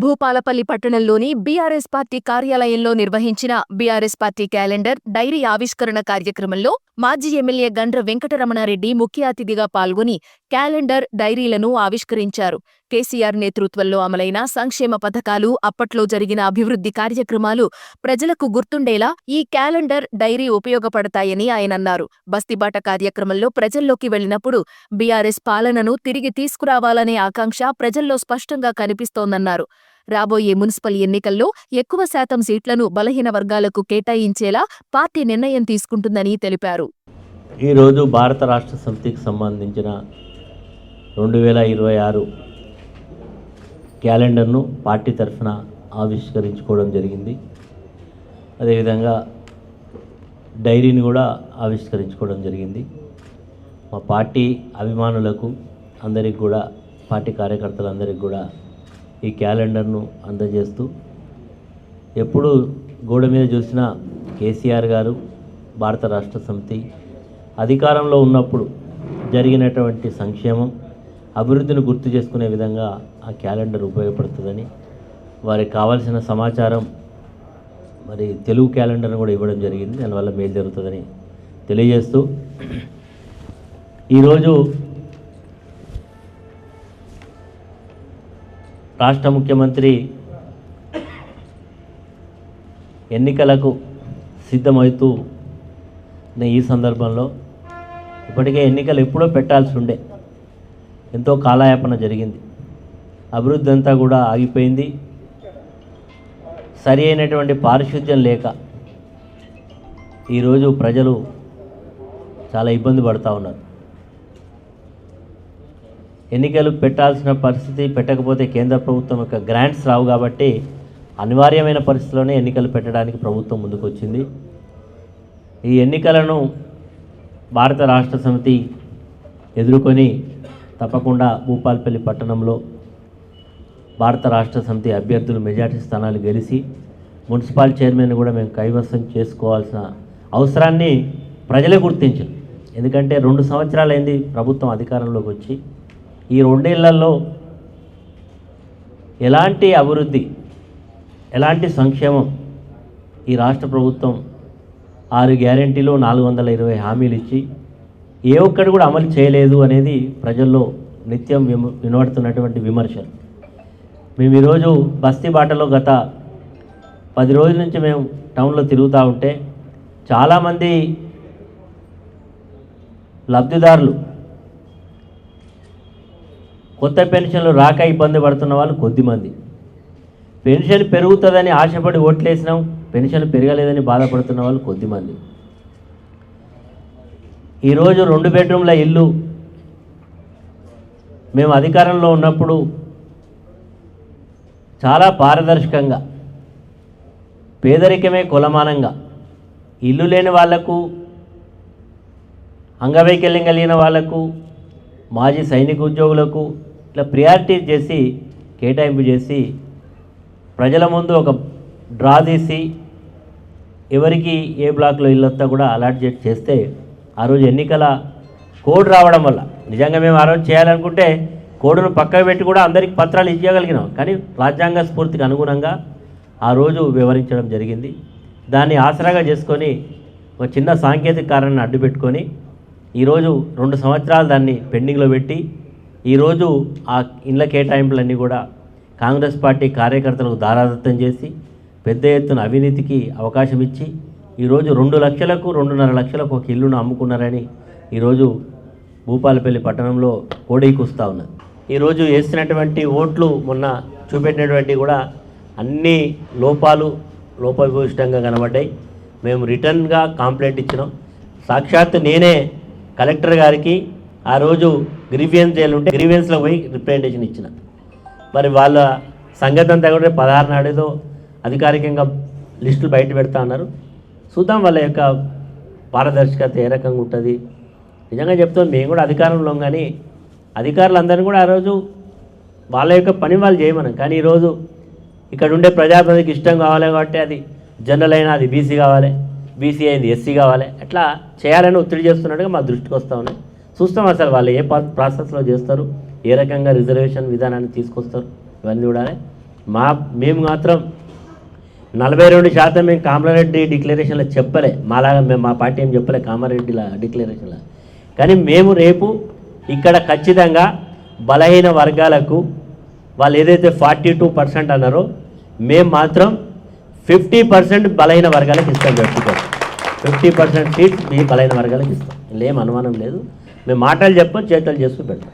భూపాలపల్లి పట్టణంలోని BRS party కార్యాలయంలో నిర్వహించిన బీఆర్ఎస్ పార్టీ క్యాలెండర్ డైరీ ఆవిష్కరణ కార్యక్రమంలో మాజీ ఎమ్మెల్యే గండ్ర వెంకటరమణారెడ్డి ముఖ్య అతిథిగా పాల్గొని క్యాలెండర్ డైరీలను ఆవిష్కరించారు. కేసీఆర్ నేతృత్వంలో అమలైన సంక్షేమ పథకాలు అప్పట్లో జరిగిన అభివృద్ధి కార్యక్రమాలు ప్రజలకు గుర్తుండేలా ఈ క్యాలెండర్ డైరీ ఉపయోగపడతాయని ఆయనన్నారు బస్తిబాట కార్యక్రమంలో ప్రజల్లోకి వెళ్ళినప్పుడు బీఆర్ఎస్ పాలనను తిరిగి తీసుకురావాలనే ఆకాంక్ష ప్రజల్లో స్పష్టంగా కనిపిస్తోందన్నారు. రాబోయే మున్సిపల్ ఎన్నికల్లో ఎక్కువ శాతం సీట్లను బలహీన వర్గాలకు కేటాయించేలా పార్టీ నిర్ణయం తీసుకుంటుందని తెలిపారు. ఈరోజు భారత రాష్ట్ర సమితికి సంబంధించిన రెండు వేల ఇరవై ఆరు క్యాలెండర్ను పార్టీ తరఫున ఆవిష్కరించుకోవడం జరిగింది. అదేవిధంగా డైరీని కూడా ఆవిష్కరించుకోవడం జరిగింది. మా పార్టీ అభిమానులకు అందరికి కూడా పార్టీ కార్యకర్తలందరికీ కూడా ఈ క్యాలెండర్ను అందజేస్తూ ఎప్పుడు గోడ మీద చూసినా కేసీఆర్ గారు భారత రాష్ట్ర సమితి అధికారంలో ఉన్నప్పుడు జరిగినటువంటి సంక్షేమం అభివృద్ధిని గుర్తు చేసుకునే విధంగా ఆ క్యాలెండర్ ఉపయోగపడుతుందని వారికి కావాల్సిన సమాచారం మరి తెలుగు క్యాలెండర్ను కూడా ఇవ్వడం జరిగింది. దానివల్ల మేలు జరుగుతుందని తెలియజేస్తూ ఈరోజు రాష్ట్ర ముఖ్యమంత్రి ఎన్నికలకు సిద్ధమవుతూ ఈ సందర్భంలో ఇప్పటికే ఎన్నికలు ఎప్పుడో పెట్టాల్సి ఉండే ఎంతో కాలయాపన జరిగింది. అభివృద్ధి అంతా కూడా ఆగిపోయింది. సరి అయినటువంటి పారిశుద్ధ్యం లేక ఈరోజు ప్రజలు చాలా ఇబ్బంది పడుతూ ఉన్నారు. ఎన్నికలు పెట్టాల్సిన పరిస్థితి పెట్టకపోతే కేంద్ర ప్రభుత్వం యొక్క గ్రాంట్స్ రావు కాబట్టి అనివార్యమైన పరిస్థితిలోనే ఎన్నికలు పెట్టడానికి ప్రభుత్వం ముందుకు వచ్చింది ఈ ఎన్నికలను భారత రాష్ట్ర సమితి ఎదుర్కొని తప్పకుండా భూపాల్పల్లి పట్టణంలో భారత రాష్ట్ర సమితి అభ్యర్థులు మెజార్టీ స్థానాలు గెలిచి మున్సిపల్ చైర్మన్ కూడా మేము కైవసం చేసుకోవాల్సిన అవసరాన్ని ప్రజలే గుర్తించారు. ఎందుకంటే రెండు సంవత్సరాలైంది ప్రభుత్వం అధికారంలోకి వచ్చి ఈ రెండేళ్ళలో ఎలాంటి అభివృద్ధి ఎలాంటి సంక్షేమం ఈ రాష్ట్ర ప్రభుత్వం ఆరు గ్యారెంటీలు నాలుగు వందల ఇరవై హామీలు ఇచ్చి ఏ ఒక్కటి కూడా అమలు చేయలేదు అనేది ప్రజల్లో నిత్యం విమ వినబడుతున్నటువంటి విమర్శలు. మేము ఈరోజు బస్తీ బాటలో గత పది రోజుల నుంచి మేము టౌన్లో తిరుగుతూ ఉంటే చాలామంది లబ్ధిదారులు కొత్త పెన్షన్లు రాక ఇబ్బంది పడుతున్న వాళ్ళు కొద్దిమంది. పెన్షన్ పెరుగుతుందని ఆశపడి ఓట్లేసినాం పెన్షన్ పెరగలేదని బాధపడుతున్న వాళ్ళు కొద్దిమంది. ఈరోజు రెండు బెడ్రూమ్ల ఇల్లు మేము అధికారంలో ఉన్నప్పుడు చాలా పారదర్శకంగా పేదరికమే కులమానంగా ఇల్లు లేని వాళ్ళకు అంగవైకల్యం కలిగిన వాళ్ళకు మాజీ సైనిక ఉద్యోగులకు ఇట్లా ప్రియారిటీ చేసి కేటాయింపు చేసి ప్రజల ముందు ఒక డ్రా తీసి ఎవరికి ఏ బ్లాక్లో ఇల్లు వస్తా కూడా అలాట్ చేస్తే ఆ రోజు ఎన్నికల కోడ్ రావడం వల్ల. నిజంగా మేము ఆ రోజు చేయాలనుకుంటే కోడ్ను పక్కకు పెట్టి కూడా అందరికి పత్రాలు ఇవ్వగలిగినాం. కానీ రాజ్యాంగ స్ఫూర్తికి అనుగుణంగా ఆ రోజు వివరించడం జరిగింది. దాన్ని ఆసరాగా చేసుకొని ఒక చిన్న సాంకేతిక కారణాన్ని అడ్డు పెట్టుకొని ఈరోజు రెండు సంవత్సరాలు దాన్ని పెండింగ్లో పెట్టి ఈరోజు ఆ ఇళ్ళ కేటాయింపులన్నీ కూడా కాంగ్రెస్ పార్టీ కార్యకర్తలకు దారాదత్తం చేసి పెద్ద ఎత్తున అవినీతికి అవకాశం ఇచ్చి ఈరోజు రెండు లక్షలకు రెండున్నర లక్షలకు ఒక ఇల్లును అమ్ముకున్నారని ఈరోజు భూపాలపల్లి పట్టణంలో కోడై ఉన్నది. ఈరోజు వేసినటువంటి ఓట్లు మొన్న చూపెట్టినటువంటి కూడా అన్ని లోపాలు లోపభూయిష్టంగా కనబడ్డాయి. మేము రిటర్న్గా కాంప్లైంట్ ఇచ్చినాం. సాక్షాత్ నేనే కలెక్టర్ గారికి ఆ రోజు గ్రీవియన్స్ ఉంటే గ్రీవియన్స్లో పోయి రిప్రజెంటేషన్ ఇచ్చిన. మరి వాళ్ళ సంగతి అంతా కూడా పదహారు నాడేదో అధికారికంగా లిస్టులు బయట పెడతా అన్నారు. చూద్దాం వాళ్ళ యొక్క పారదర్శకత ఏ రకంగా ఉంటుంది. నిజంగా చెప్తాం మేము కూడా అధికారంలో కానీ అధికారులందరినీ కూడా ఆ రోజు వాళ్ళ యొక్క పని వాళ్ళు చేయమనం కానీ ఈరోజు ఇక్కడ ఉండే ప్రజాప్రతికి ఇష్టం కావాలి కాబట్టి అది జనరల్ అయినా అది బీసీ కావాలి బీసీ అయింది ఎస్సీ కావాలి అట్లా చేయాలని ఒత్తిడి చేస్తున్నట్టుగా మా దృష్టికి వస్తూ ఉన్నాయి. చూస్తాం అసలు వాళ్ళు ఏ పా- ప్రాసెస్లో చేస్తారు ఏ రకంగా రిజర్వేషన్ విధానాన్ని తీసుకొస్తారు ఇవన్నీ చూడాలి. మా మేము మాత్రం నలభై రెండు శాతం మేము కామారెడ్డి డిక్లరేషన్లో చెప్పలే. మాలాగా మేము మా పార్టీ ఏం చెప్పలే కామారెడ్డిల డిక్లరేషన్లో కానీ మేము రేపు ఇక్కడ ఖచ్చితంగా బలహీన వర్గాలకు వాళ్ళు ఏదైతే ఫార్టీ టూ పర్సెంట్ అన్నారో మేము మాత్రం ఫిఫ్టీ పర్సెంట్ బలహీన వర్గాలకు ఇస్తాం పెట్టుకో ఫిఫ్టీ పర్సెంట్ సీట్స్ మీ బలహీన వర్గాలకు ఇస్తాం. ఏం అనుమానం లేదు. మేము మాటలు చెప్పం చేతలు చేస్తూ పెడతాం.